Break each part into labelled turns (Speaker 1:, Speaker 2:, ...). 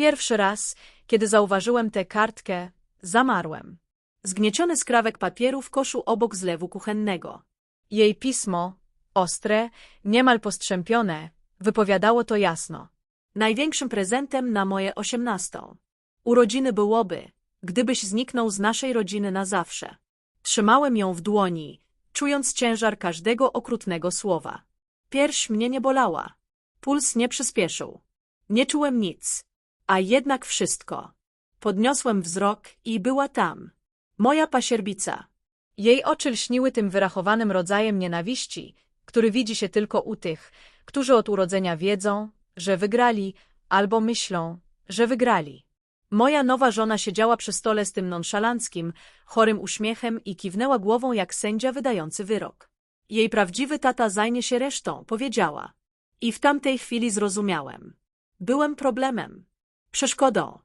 Speaker 1: Pierwszy raz, kiedy zauważyłem tę kartkę, zamarłem. Zgnieciony skrawek papieru w koszu obok zlewu kuchennego. Jej pismo, ostre, niemal postrzępione, wypowiadało to jasno. Największym prezentem na moje osiemnastą. Urodziny byłoby, gdybyś zniknął z naszej rodziny na zawsze. Trzymałem ją w dłoni, czując ciężar każdego okrutnego słowa. Pierś mnie nie bolała. Puls nie przyspieszył. Nie czułem nic. A jednak wszystko. Podniosłem wzrok i była tam. Moja pasierbica. Jej oczy lśniły tym wyrachowanym rodzajem nienawiści, który widzi się tylko u tych, którzy od urodzenia wiedzą, że wygrali, albo myślą, że wygrali. Moja nowa żona siedziała przy stole z tym nonszalanckim, chorym uśmiechem i kiwnęła głową jak sędzia wydający wyrok. Jej prawdziwy tata zajmie się resztą, powiedziała. I w tamtej chwili zrozumiałem. Byłem problemem. Przeszkodą.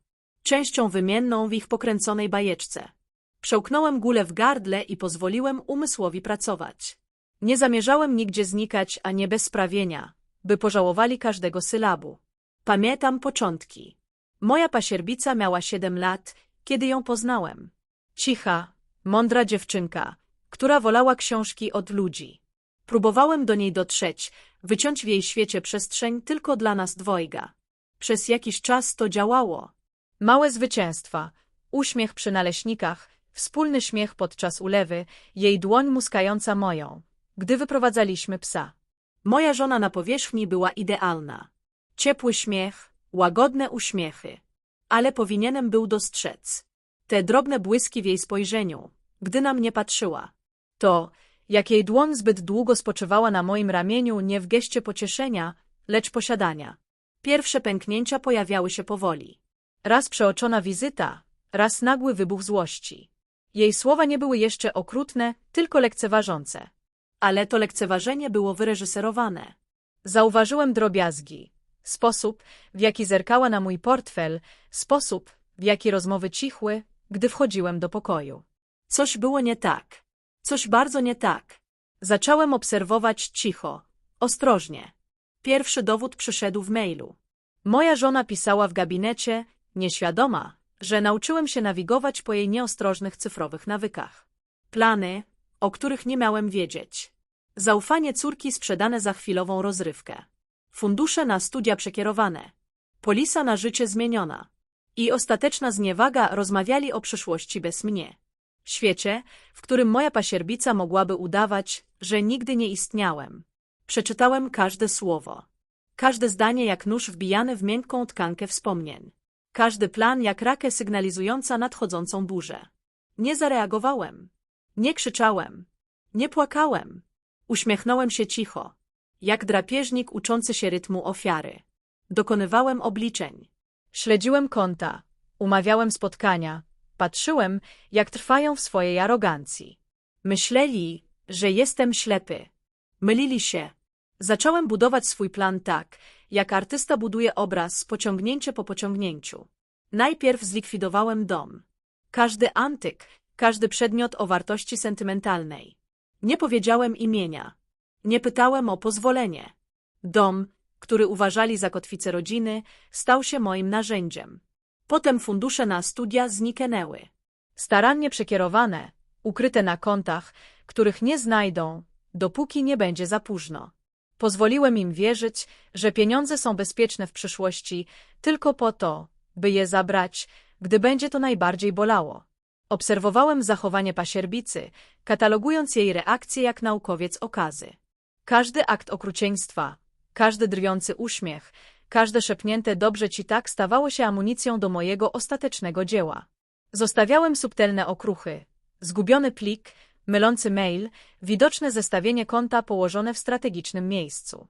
Speaker 1: Częścią wymienną w ich pokręconej bajeczce. Przełknąłem gulę w gardle i pozwoliłem umysłowi pracować. Nie zamierzałem nigdzie znikać, a nie bez sprawienia, by pożałowali każdego sylabu. Pamiętam początki. Moja pasierbica miała siedem lat, kiedy ją poznałem. Cicha, mądra dziewczynka, która wolała książki od ludzi. Próbowałem do niej dotrzeć, wyciąć w jej świecie przestrzeń tylko dla nas dwojga. Przez jakiś czas to działało. Małe zwycięstwa, uśmiech przy naleśnikach, wspólny śmiech podczas ulewy, jej dłoń muskająca moją, gdy wyprowadzaliśmy psa. Moja żona na powierzchni była idealna. Ciepły śmiech, łagodne uśmiechy. Ale powinienem był dostrzec. Te drobne błyski w jej spojrzeniu, gdy na mnie patrzyła. To, jak jej dłoń zbyt długo spoczywała na moim ramieniu nie w geście pocieszenia, lecz posiadania. Pierwsze pęknięcia pojawiały się powoli. Raz przeoczona wizyta, raz nagły wybuch złości. Jej słowa nie były jeszcze okrutne, tylko lekceważące. Ale to lekceważenie było wyreżyserowane. Zauważyłem drobiazgi. Sposób, w jaki zerkała na mój portfel, sposób, w jaki rozmowy cichły, gdy wchodziłem do pokoju. Coś było nie tak. Coś bardzo nie tak. Zacząłem obserwować cicho, ostrożnie. Pierwszy dowód przyszedł w mailu. Moja żona pisała w gabinecie, nieświadoma, że nauczyłem się nawigować po jej nieostrożnych cyfrowych nawykach. Plany, o których nie miałem wiedzieć. Zaufanie córki sprzedane za chwilową rozrywkę. Fundusze na studia przekierowane. Polisa na życie zmieniona. I ostateczna zniewaga rozmawiali o przyszłości bez mnie. Świecie, w którym moja pasierbica mogłaby udawać, że nigdy nie istniałem. Przeczytałem każde słowo. Każde zdanie jak nóż wbijany w miękką tkankę wspomnień. Każdy plan jak rakę sygnalizująca nadchodzącą burzę. Nie zareagowałem. Nie krzyczałem. Nie płakałem. Uśmiechnąłem się cicho, jak drapieżnik uczący się rytmu ofiary. Dokonywałem obliczeń. Śledziłem konta, umawiałem spotkania, patrzyłem, jak trwają w swojej arogancji. Myśleli, że jestem ślepy. Mylili się. Zacząłem budować swój plan tak, jak artysta buduje obraz pociągnięcie po pociągnięciu. Najpierw zlikwidowałem dom. Każdy antyk, każdy przedmiot o wartości sentymentalnej. Nie powiedziałem imienia. Nie pytałem o pozwolenie. Dom, który uważali za kotwicę rodziny, stał się moim narzędziem. Potem fundusze na studia zniknęły. Starannie przekierowane, ukryte na kontach, których nie znajdą, dopóki nie będzie za późno. Pozwoliłem im wierzyć, że pieniądze są bezpieczne w przyszłości tylko po to, by je zabrać, gdy będzie to najbardziej bolało. Obserwowałem zachowanie pasierbicy, katalogując jej reakcje jak naukowiec okazy. Każdy akt okrucieństwa, każdy drwiący uśmiech, każde szepnięte dobrze ci tak stawało się amunicją do mojego ostatecznego dzieła. Zostawiałem subtelne okruchy, zgubiony plik, mylący mail, widoczne zestawienie konta położone w strategicznym miejscu.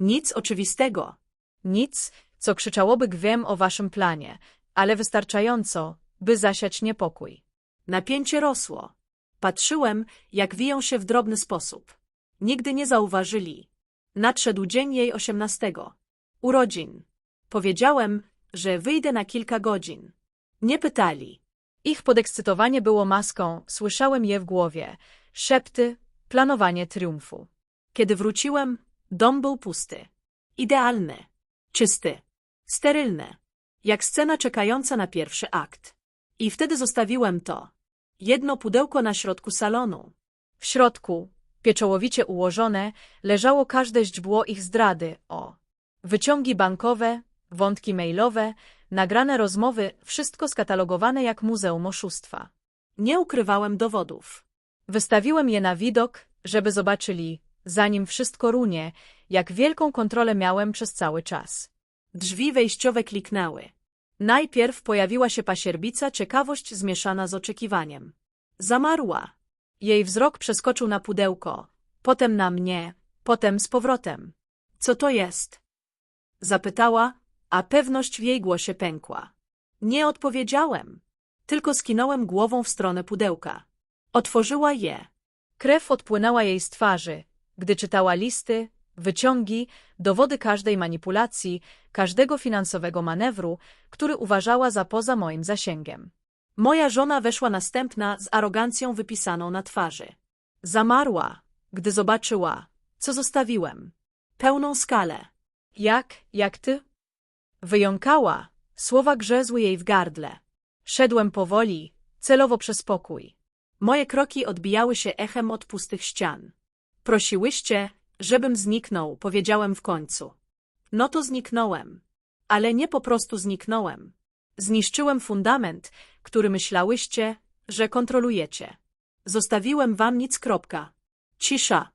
Speaker 1: Nic oczywistego. Nic, co krzyczałoby gwiem o waszym planie, ale wystarczająco, by zasiać niepokój. Napięcie rosło. Patrzyłem, jak wiją się w drobny sposób. Nigdy nie zauważyli. Nadszedł dzień jej osiemnastego. Urodzin. Powiedziałem, że wyjdę na kilka godzin. Nie pytali. Ich podekscytowanie było maską, słyszałem je w głowie. Szepty, planowanie triumfu. Kiedy wróciłem, dom był pusty. Idealny. Czysty. Sterylny. Jak scena czekająca na pierwszy akt. I wtedy zostawiłem to. Jedno pudełko na środku salonu. W środku, pieczołowicie ułożone, leżało każde źdźbło ich zdrady, o. Wyciągi bankowe, wątki mailowe, nagrane rozmowy, wszystko skatalogowane jak muzeum oszustwa. Nie ukrywałem dowodów. Wystawiłem je na widok, żeby zobaczyli, zanim wszystko runie, jak wielką kontrolę miałem przez cały czas. Drzwi wejściowe kliknęły. Najpierw pojawiła się pasierbica, ciekawość zmieszana z oczekiwaniem. Zamarła. Jej wzrok przeskoczył na pudełko, potem na mnie, potem z powrotem. Co to jest? Zapytała, a pewność w jej głosie pękła. Nie odpowiedziałem, tylko skinąłem głową w stronę pudełka. Otworzyła je. Krew odpłynęła jej z twarzy, gdy czytała listy, wyciągi, dowody każdej manipulacji, każdego finansowego manewru, który uważała za poza moim zasięgiem. Moja żona weszła następna z arogancją wypisaną na twarzy. Zamarła, gdy zobaczyła, co zostawiłem. Pełną skalę. Jak, jak ty? Wyjąkała, słowa grzezły jej w gardle. Szedłem powoli, celowo przez pokój. Moje kroki odbijały się echem od pustych ścian. Prosiłyście, żebym zniknął, powiedziałem w końcu. No to zniknąłem. Ale nie po prostu zniknąłem. Zniszczyłem fundament, który myślałyście, że kontrolujecie. Zostawiłem wam nic kropka. Cisza.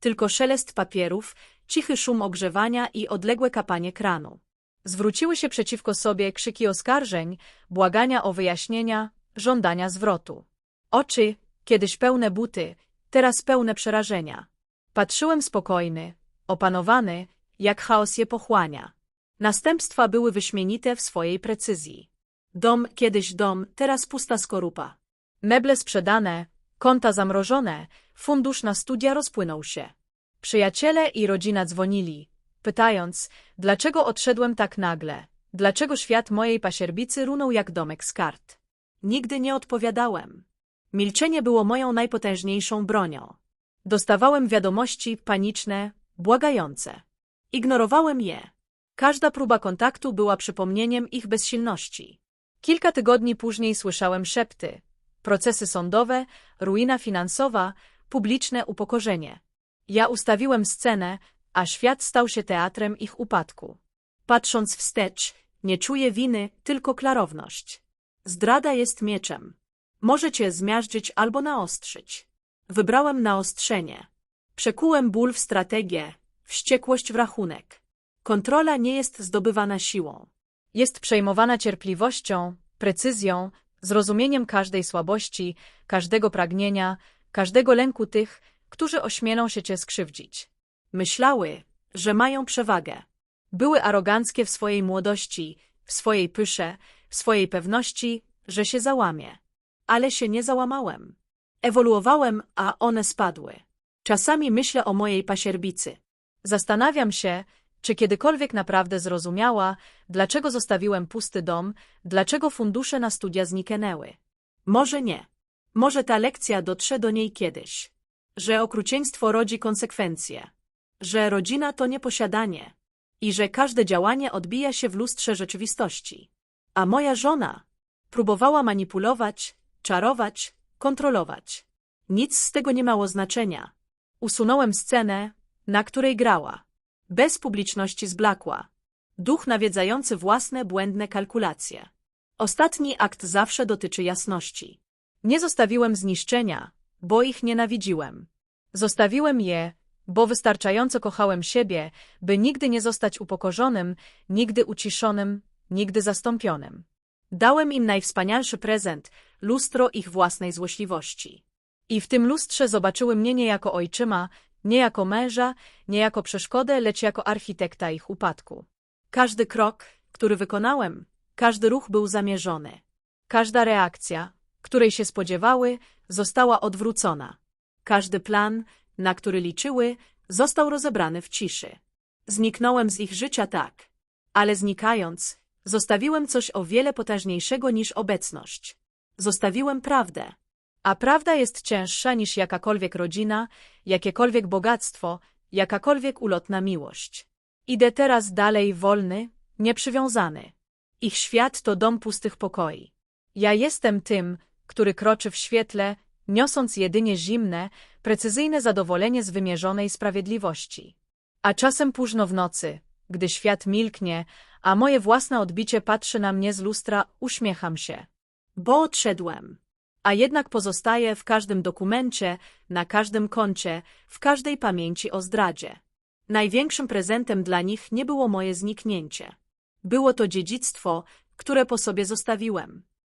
Speaker 1: Tylko szelest papierów, cichy szum ogrzewania i odległe kapanie kranu. Zwróciły się przeciwko sobie krzyki oskarżeń, błagania o wyjaśnienia, żądania zwrotu. Oczy, kiedyś pełne buty, teraz pełne przerażenia. Patrzyłem spokojny, opanowany, jak chaos je pochłania. Następstwa były wyśmienite w swojej precyzji. Dom, kiedyś dom, teraz pusta skorupa. Meble sprzedane, konta zamrożone, fundusz na studia rozpłynął się. Przyjaciele i rodzina dzwonili, pytając, dlaczego odszedłem tak nagle, dlaczego świat mojej pasierbicy runął jak domek z kart. Nigdy nie odpowiadałem. Milczenie było moją najpotężniejszą bronią. Dostawałem wiadomości paniczne, błagające. Ignorowałem je. Każda próba kontaktu była przypomnieniem ich bezsilności. Kilka tygodni później słyszałem szepty, procesy sądowe, ruina finansowa, publiczne upokorzenie. Ja ustawiłem scenę, a świat stał się teatrem ich upadku. Patrząc wstecz, nie czuję winy, tylko klarowność. Zdrada jest mieczem. Może cię zmiażdżyć albo naostrzyć. Wybrałem naostrzenie. Przekułem ból w strategię, wściekłość w rachunek. Kontrola nie jest zdobywana siłą. Jest przejmowana cierpliwością, precyzją, zrozumieniem każdej słabości, każdego pragnienia, każdego lęku tych, którzy ośmielą się cię skrzywdzić. Myślały, że mają przewagę. Były aroganckie w swojej młodości, w swojej pysze, w swojej pewności, że się załamie. Ale się nie załamałem. Ewoluowałem, a one spadły. Czasami myślę o mojej pasierbicy. Zastanawiam się, czy kiedykolwiek naprawdę zrozumiała, dlaczego zostawiłem pusty dom, dlaczego fundusze na studia zniknęły. Może nie. Może ta lekcja dotrze do niej kiedyś. Że okrucieństwo rodzi konsekwencje. Że rodzina to nie posiadanie. I że każde działanie odbija się w lustrze rzeczywistości. A moja żona próbowała manipulować, czarować, kontrolować. Nic z tego nie mało znaczenia. Usunąłem scenę, na której grała. Bez publiczności zblakła. Duch nawiedzający własne błędne kalkulacje. Ostatni akt zawsze dotyczy jasności. Nie zostawiłem zniszczenia, bo ich nienawidziłem. Zostawiłem je, bo wystarczająco kochałem siebie, by nigdy nie zostać upokorzonym, nigdy uciszonym, nigdy zastąpionym. Dałem im najwspanialszy prezent, lustro ich własnej złośliwości. I w tym lustrze zobaczyły mnie nie jako ojczyma, nie jako męża, nie jako przeszkodę, lecz jako architekta ich upadku. Każdy krok, który wykonałem, każdy ruch był zamierzony. Każda reakcja, której się spodziewały, została odwrócona. Każdy plan, na który liczyły, został rozebrany w ciszy. Zniknąłem z ich życia tak, ale znikając, zostawiłem coś o wiele potężniejszego niż obecność. Zostawiłem prawdę. A prawda jest cięższa niż jakakolwiek rodzina, jakiekolwiek bogactwo, jakakolwiek ulotna miłość. Idę teraz dalej wolny, nieprzywiązany. Ich świat to dom pustych pokoi. Ja jestem tym, który kroczy w świetle, niosąc jedynie zimne, precyzyjne zadowolenie z wymierzonej sprawiedliwości. A czasem późno w nocy, gdy świat milknie, a moje własne odbicie patrzy na mnie z lustra, uśmiecham się. Bo odszedłem. A jednak pozostaje w każdym dokumencie, na każdym koncie, w każdej pamięci o zdradzie. Największym prezentem dla nich nie było moje zniknięcie. Było to dziedzictwo, które po sobie zostawiłem.